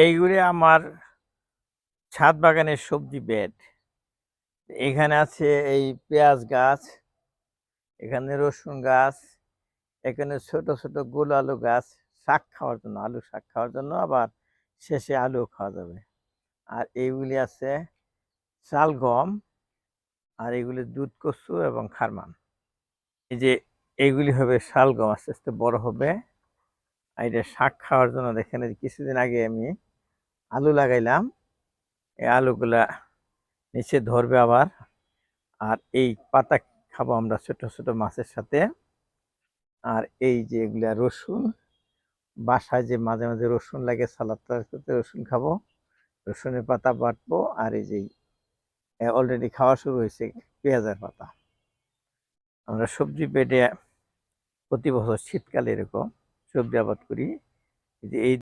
এইগুলি আমার ছাদ বাগানের সবজি বেড এখানে আছে এই পেঁয়াজ গাছ, এখানে রসুন গাছ, এখানে ছোট ছোট গোল আলু গাছ। শাক খাওয়ার জন্য, আলু শাক খাওয়ার জন্য আবার শেষে আলু খাওয়া যাবে। আর এইগুলি আছে চাল, গম আর এগুলি দুধ, কচু এবং খারমান। এই যে এইগুলি হবে শালগম আস্তে আস্তে বড় হবে। আর এটা শাক খাওয়ার জন্য দেখেন কিছুদিন আগে আমি আলু লাগাইলাম। এই আলুগুলা নিচে ধরবে আবার। আর এই পাতা খাব আমরা ছোট ছোট মাছের সাথে। আর এই যে এগুলা রসুন, বাসায় যে মাঝে মাঝে রসুন লাগে, সালাদ রসুন খাব। রসুনের পাতা বাটবো আর এই যে অলরেডি খাওয়া শুরু হয়েছে পেঁয়াজের পাতা। আমরা সবজি বেডে প্রতি বছর শীতকালে এরকম সবজি আবাদ করি। যে এই